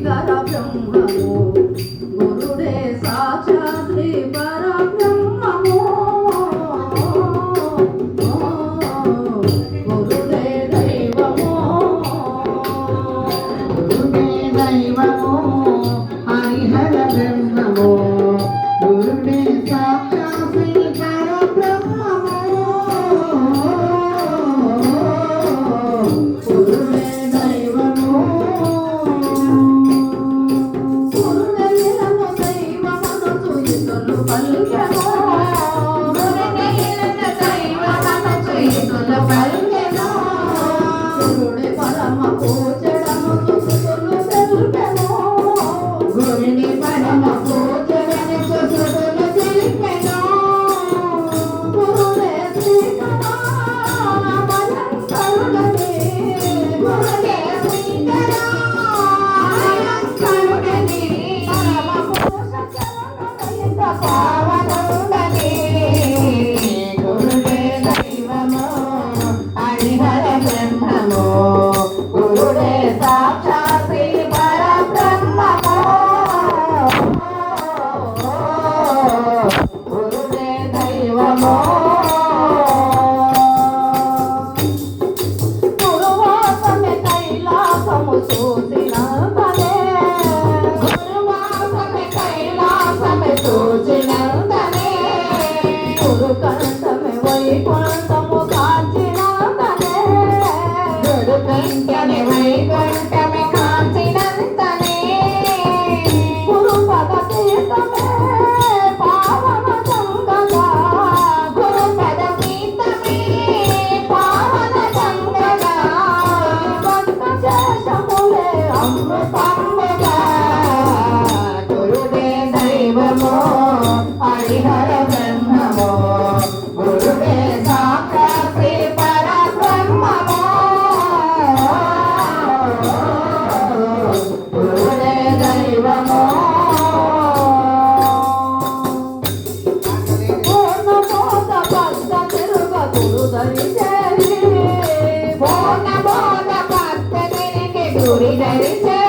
శ్రీకర బ్రహ్మము. గురుడే సాక్షాత్ శ్రీ పర బ్రహ్మము గురుడే దైవము. గురుడే దైవము హరిహర బ్రహ్మము. 有个 Why you want to stop? గురి ధరించే